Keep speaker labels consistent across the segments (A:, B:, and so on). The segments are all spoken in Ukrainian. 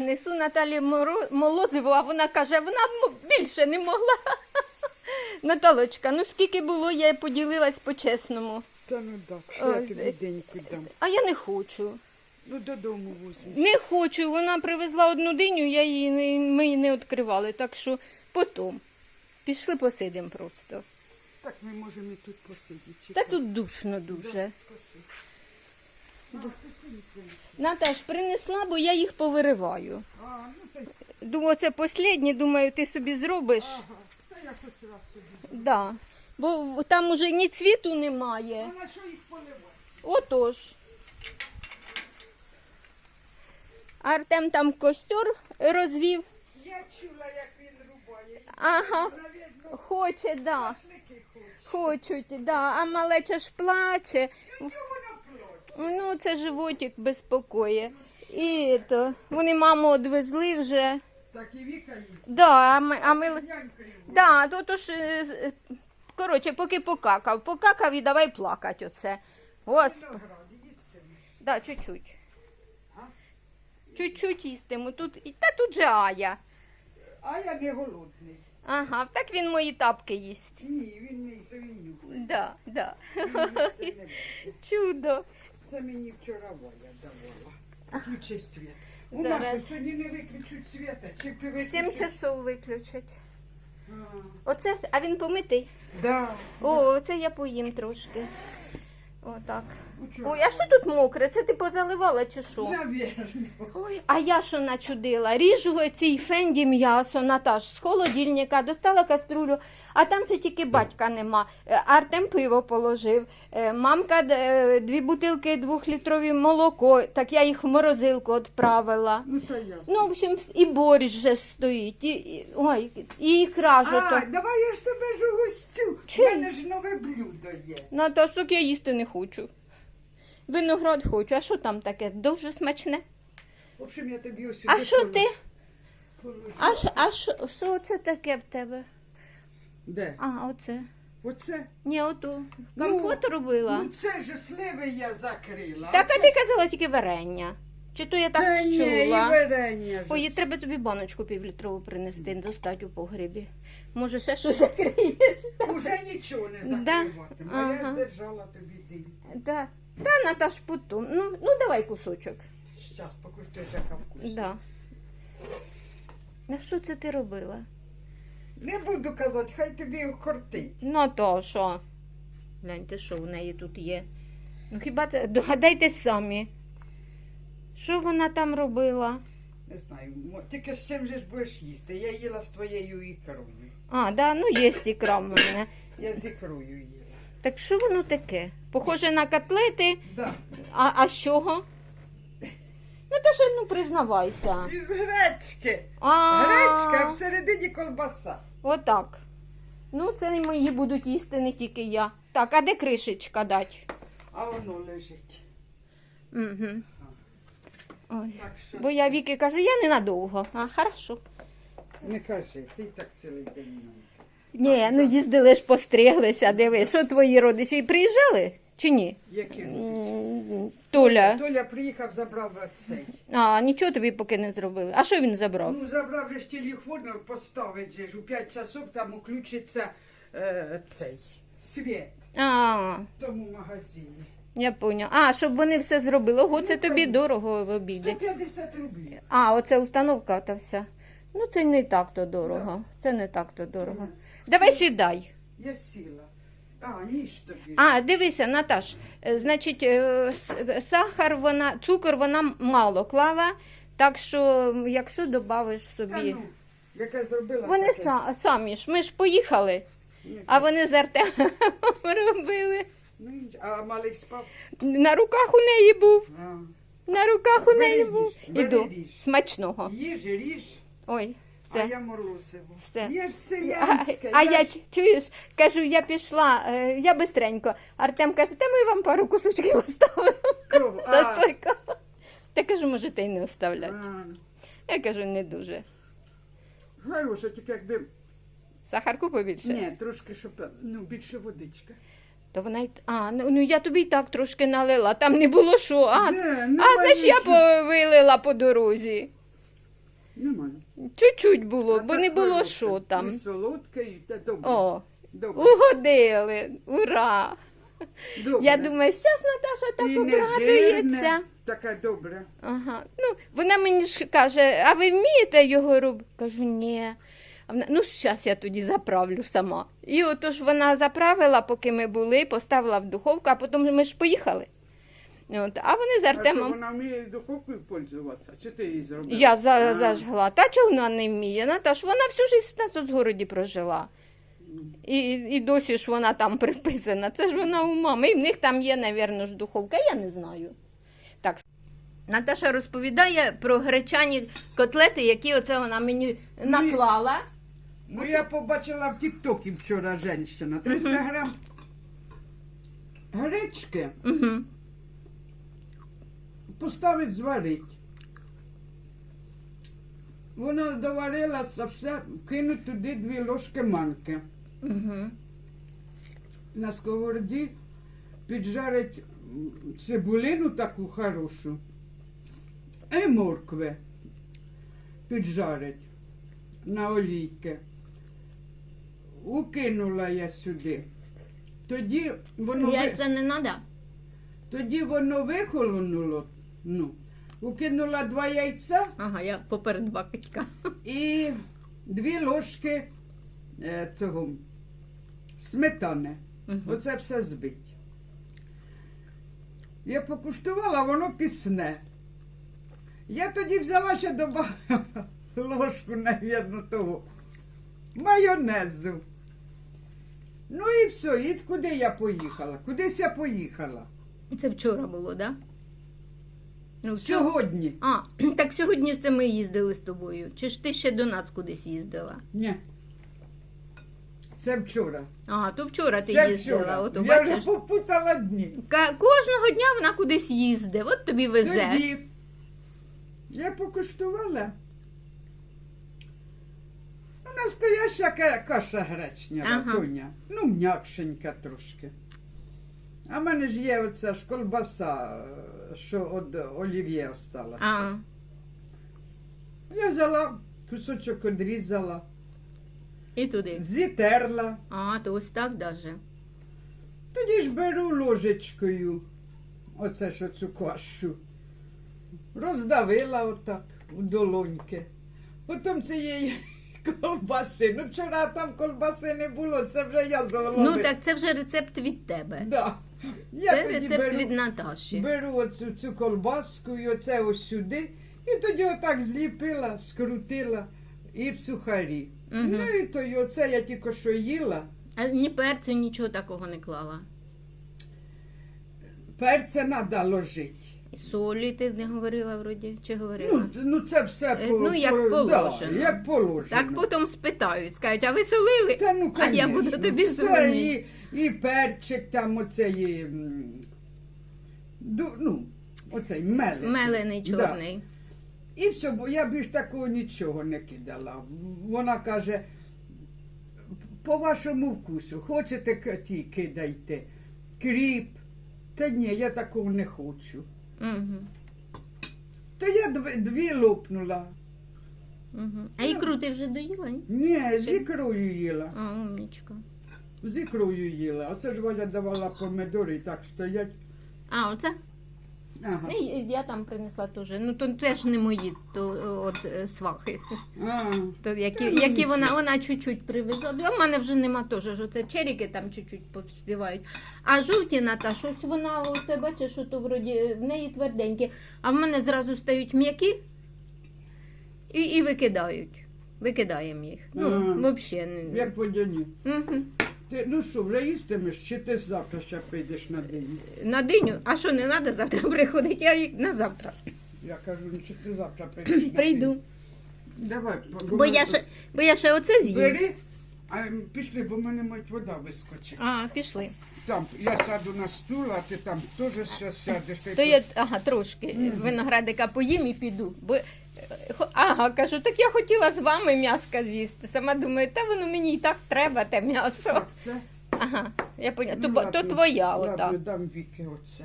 A: несу Наталі Молозиву, а вона каже, вона більше не могла. Наталочка, ну скільки було, я поділилась по-чесному.
B: Та ну так, що я
A: е.
B: тобі деньку дам.
A: А я не хочу.
B: Ну додому возьму.
A: Не хочу. Вона привезла одну диню, я її не, ми її не відкривали, так що потім. Пішли посидимо просто.
B: Так ми можемо і тут посидіти.
A: Та тут душно дуже.
B: А, ти сині принеси.
A: Наташ, принесла, бо я їх повириваю. Думаю, це останнє, думаю, ти собі зробиш. Да. Бо там уже ні цвіту немає.
B: А на що їх поливати?
A: Отож. Артем там костер розвів.
B: Я чула, як він рубає.
A: Ага. Хоче, да. Хочуть, да. А малеча ж плаче.
B: Плоть?
A: Ну, це животик безпокоє. І то, вони маму одвезли вже.
B: Так і Віка їсть.
A: Да, а ми, а ми... Да, то, то ж, е, е, коротше, поки покакав. Покакав і давай плакать оце. Господи. Да, чуть-чуть. Чуть-чуть їстиму. Тут, і- та тут же Ая.
B: А я не голодний.
A: Ага, так він мої тапки їсть.
B: Ні, він не то він нюхає.
A: Да, да.
B: Він їсти не буде.
A: Чудо.
B: Це мені вчора Валя давала. Включи світ. У
A: Зараз.
B: нас що, сьогодні не виключуть світа, чи виключиш?
A: Сім часов виключать.
B: А,
A: Оце, а він помитий.
B: Да.
A: О, оце я поїм трошки. Отак. Ой, а що тут мокре? Це ти позаливала чи що?
B: Навірно.
A: Ой, а я що начудила? Ріжу цій фенді м'ясо, Наташ, з холодильника, достала каструлю, а там ще тільки батька нема. Е, Артем пиво положив. Е, Мамка е, дві бутилки двохлітрові молоко, так я їх в морозилку відправила.
B: Ну то ясно.
A: Ну, в общем, і борщ же стоїть, і, ой, і ікра ж
B: а,
A: ото.
B: давай я ж тебе ж угостю. У мене ж нове блюдо є.
A: Наташ, так я їсти не хочу. Виноград хочу, а що там таке? Дуже смачне.
B: В общем, я тобі ось
A: А що ти? А, що- а що, що це таке в тебе?
B: Де?
A: А, оце.
B: Оце?
A: Ні, оту. Компот робила.
B: Ну це ж сливи я закрила.
A: так, а ти казала тільки варення. Чи то я так
B: Та ні, і
A: чула?
B: варення ж.
A: Ой, треба тобі баночку півлітрову принести, достать у погребі. Може, ще щось закриєш?
B: Уже нічого не
A: Да.
B: закриватиму. А я
A: Ага.
B: держала тобі день.
A: Да. Та Наташ потім. Ну, ну давай кусочок.
B: Щас покуштуєш, яка вкусна.
A: Да. А що це ти робила?
B: Не буду казати, хай тобі кортить.
A: Ну то що? Гляньте, що в неї тут є. Ну хіба це догадайтесь самі. Що вона там робила?
B: Не знаю, мо- тільки з чим же ж будеш їсти. Я їла з твоєю ікрою.
A: А, да, ну є ікра в мене.
B: Я з ікрою їла.
A: Так що воно таке? Похоже на котлети,
B: Да.
A: а, а з чого? Ну то що, ну признавайся.
B: Із гречки.
A: А,
B: Гречка, а всередині колбаса.
A: Отак. Ну, це мої будуть їсти не тільки я. Так, а де кришечка дать?
B: А воно лежить.
A: Угу. Ой.
B: Так що
A: Бо я Віки кажу, я ненадовго. А, хорошо.
B: не кажи, ти й так цілий день.
A: Ні, ну їздили ж постриглися, диви. Що твої родичі приїжджали чи ні?
B: Які?
A: М, Толя.
B: Толя приїхав, забрав цей.
A: А, нічого тобі поки не зробили. А що він забрав?
B: Ну, забрав же ж телефон, поставить же ж у 5 часов там включиться е, цей світ
A: А,
B: в тому магазині.
A: я поняв. А, щоб вони все зробили. Ого, це
B: Ну,
A: тобі дорого в обідець.
B: 150 рублів.
A: А, оце установка та вся. Ну, це не так то дорого. Це не так то дорого. Давай сідай.
B: Я сіла. А, ніж тобі.
A: А, дивися, Наташ, е, значить, е, с- сахар, вона, цукор вона мало клала, так що, м, якщо додавиш
B: Та
A: собі.
B: ну, яке зробила.
A: Вони
B: таке.
A: са, самі ж, ми ж поїхали,
B: Ні,
A: а вони з Артемом робили.
B: ну, а малий спав.
A: На руках у неї був.
B: А.
A: На руках у неї був.
B: бери
A: Іду.
B: їж.
A: Смачного.
B: Їж, ріж,
A: Ой,
B: а я морозиво.
A: Все.
B: Я ж селянська.
A: а я
B: ж-
A: ч- чуєш, кажу, я пішла, е, я бистренько. Артем каже, та ми вам пару кусочків оставимо.
B: Кого? А,
A: Шашлика. Та кажу, можете й не оставляти.
B: а.
A: Я кажу, не дуже.
B: Хороша, тільки якби.
A: Сахарку побільше.
B: Ні, трошки, щоб ну, більше водичка.
A: То вона й. А, ну, ну я тобі й так трошки налила, там не було що. А,
B: Де?
A: а значить, я повилила по дорозі.
B: Нормально.
A: Чуть-чуть було,
B: А
A: бо не було що там.
B: І солодке, і те добре.
A: О,
B: добре.
A: угодили. Ура!
B: добре.
A: Я думаю, щас Наташа так
B: не
A: обрадується.
B: жирне, таке добре.
A: Ага. Ну, вона мені ж каже, а ви вмієте його робити? Кажу, ні. А вона, ну, зараз я тоді заправлю сама. І отож вона заправила, поки ми були, поставила в духовку, а потім ми ж поїхали. От, а вони з
B: А що,
A: Артемом.
B: вона вміє духовкою пользуватися? Чи ти її зробила?
A: Я за,
B: А.
A: зажгла. Та чого вона не вміє? Наташ, вона всю життя в нас у згороді прожила. І, і досі ж вона там приписана. Це ж вона у мами. І в них там є, напевно, ж духовка, я не знаю. Так. Наташа розповідає про гречані котлети, які оце вона мені наклала.
B: Ну, я побачила в Тіктокі вчора женщина. 300 грам гречки
A: Угу.
B: Поставить зварить. Воно доварилося все, кинуть туди дві ложки манки.
A: Угу.
B: На сковороді піджарить цибулину таку хорошу. І моркви піджарить на олійки. Укинула я сюди. Тоді воно, ви-
A: Яйця не треба?
B: тоді воно вихолонуло. Ну, укинула два яйця
A: Ага, я поперед бакетька.
B: і дві ложки е, цього сметани.
A: Мгм.
B: Оце все збить. Я покуштувала, воно пісне. Я тоді взяла ще добавила ложку, навірно, того майонезу. Ну і все, і куди я поїхала? Кудись я поїхала.
A: Це вчора було, так? Да? Ну, вчора-
B: Сьогодні.
A: А, так сьогодні ж це ми їздили з тобою. Чи ж ти ще до нас кудись їздила?
B: Ні. Це вчора.
A: А, то вчора ти
B: Це
A: їздила.
B: вчора.
A: От,
B: я
A: бачиш?
B: вже попутала дні.
A: Ка- Кожного дня вона кудись їздить. От тобі везе.
B: Тоді я покуштувала. Ну, настояща ка- каша гречня,
A: Ага.
B: Тоня. Ну, м'якшенька трошки. А в мене ж є оця ж колбаса, е, що від олів'є осталася.
A: А,
B: Я взяла кусочок одрізала,
A: і туди.
B: зітерла.
A: А, то ось так даже.
B: Тоді ж беру ложечкою оце ж оцю кашу. Роздавила отак у долоньки. Потім цієї колбаси. Ну вчора там колбаси не було, це вже я заловила.
A: Ну так це вже рецепт від тебе.
B: Да. Я
A: Це
B: тоді
A: рецепт
B: беру,
A: від Наташі.
B: беру оцю цю колбаску і оце ось сюди. І тоді отак зліпила, скрутила і в сухарі.
A: Мгм.
B: Ну і то й оце я тільки що їла.
A: А ні перцю, нічого такого не клала.
B: Перця треба ложити.
A: І солі ти не говорила вроді, чи говорила?
B: Ну, ну це все
A: Е,
B: по,
A: ну, як
B: по-
A: положено.
B: Да, як положено.
A: так потім спитають, скажуть, а ви солили?
B: Та ну,
A: а я буду
B: конечно.
A: тобі дзвонити.
B: і, і перчик там оцей, м, ду, ну, оцей мелений.
A: Мелений
B: Да.
A: чорний.
B: І все, бо я більш такого нічого не кидала. Вона каже, по вашому вкусу, хочете к- ті кидайте, кріп. Та ні, я такого не хочу.
A: Угу.
B: Та я дві, дві лопнула.
A: Угу. А ікру ти вже доїла, ні?
B: Ні, з ікрою їла.
A: А, умнічка.
B: З ікрою їла. А це ж Валя давала помидори і так стоять.
A: А, оце?
B: Ага.
A: І Я там принесла теж. Ну, то теж не мої, то е, от е, свахи.
B: А,
A: То які,
B: ну,
A: які вона, вона чуть-чуть привезла. А в мене вже нема теж, ж оце черіки там чуть-чуть поспівають. А жовті Ната, щось вона, оце бачиш, що то вроді в неї тверденькі, а в мене зразу стають м'які і, і викидають. Викидаємо їх. Ну,
B: Ага.
A: взагалі
B: як водяні.
A: Угу.
B: Ти, ну що, вже їстимеш, чи ти завтра ще прийдеш на день?
A: На диню, а що не треба завтра приходити, я на завтра.
B: Я кажу, ну чи ти завтра прийдеш на
A: Прийду.
B: день? Давай,
A: Бо я ще, бо я ще оце з'їм.
B: Бери, а м, пішли, бо в мене мать вода вискочить.
A: А, пішли.
B: Там, я сяду на стул, а ти там теж ще сядеш. Ти
A: То я ага, трошки виноградика поїм і піду. Бо, ага, кажу, так я хотіла з вами м'яска з'їсти. Сама думаю, та воно мені і так треба, те м'ясо.
B: Це.
A: Ага, я поняла.
B: Ну,
A: то, бо- то твоя ота.
B: дам віки оце.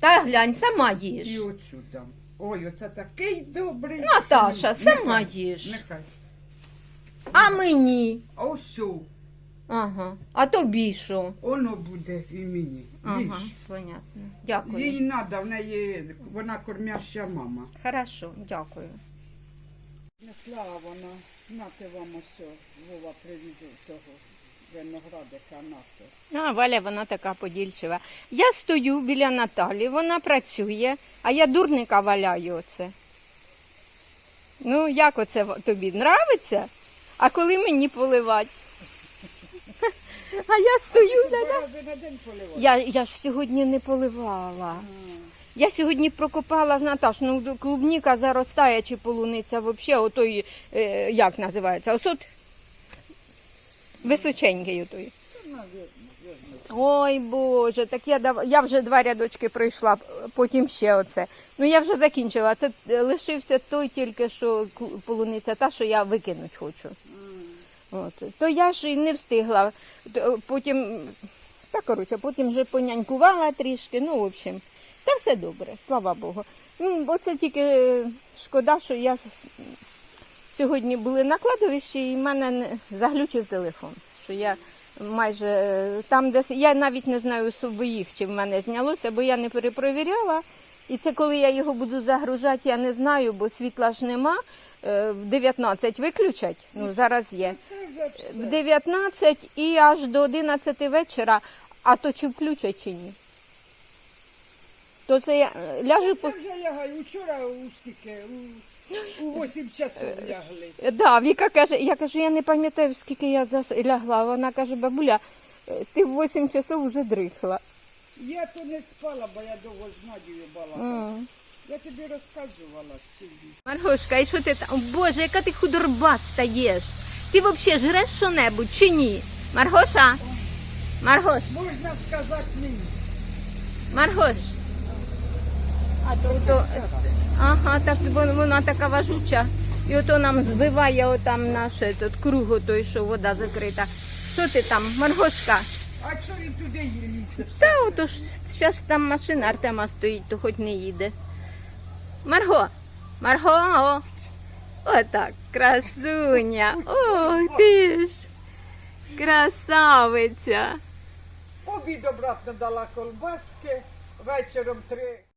A: Та глянь, сама
B: І
A: їж.
B: оцю дам. Ой, оце такий добрий.
A: Наташа, сама їж.
B: Нехай.
A: А мені?
B: Що,
A: Ага. А тобі що?
B: воно буде і мені.
A: Ага,
B: Їж.
A: понятно. Дякую.
B: Їй треба, в неї вона кормяща мама.
A: Хорошо, дякую.
B: Несла вона, нате вам ось, Вова привізив цього виноградика, нате.
A: А, Валя, вона така подільчива. Я стою біля Наталі, вона працює, а я дурника валяю оце. Ну, як оце тобі нравиться? А коли мені поливати? А я стою.
B: На.
A: Я, я ж сьогодні не поливала. Я сьогодні прокопала Наташ, ну клубніка заростає чи полуниця взагалі, отой, е, як називається? Осот височенький отой. Ой Боже, так я дав... я вже два рядочки пройшла, потім ще оце. Ну я вже закінчила. Це е, лишився той тільки, що полуниця, та, що я викинуть хочу. От. То я ж і не встигла. Потім, та коротше, потім вже понянькувала трішки. Ну, в общем, та все добре, слава Богу. Ну, оце тільки е, шкода, що я сьогодні були на кладовищі і в мене заглючив телефон. Що я майже е, там, де я навіть не знаю своїх, чи в мене знялося, бо я не перепровіряла. І це коли я його буду загружати, я не знаю, бо світла ж нема. Е, В 19 виключать, ну зараз є.
B: Вже все.
A: В 19 і аж до 11 вечора, а то чи включать чи ні. То це я е, ляжу по.
B: Це вже лягаю. Вчора у стільки, у, у 8 часов лягли.
A: Да, Віка каже, я кажу, я не пам'ятаю, скільки я зас... лягла. Вона каже, бабуля, е, ти в 8 часов вже дрихла.
B: Я то не спала, бо я довго з Надією балакала. Я тобі розказувала сьогодні.
A: Маргошка, і що ти там? Боже, яка ти худорбаста єш. Ти взагалі жреш що-небудь чи ні? Маргоша? Маргош,
B: Можна сказати ні.
A: Маргош. А то, то ага, так вон- вона така важуча. І ото нам збиває отам наш этот, круг, той, що вода закрита. Що ти там, Маргошка?
B: А що він туди їліся?
A: Та ото ж зараз там машина Артема стоїть, то хоч не їде. Марго, Марго. Отак, красуня. Ох ти ж. Красавиця.
B: Обідом брат дала колбаски, вечором три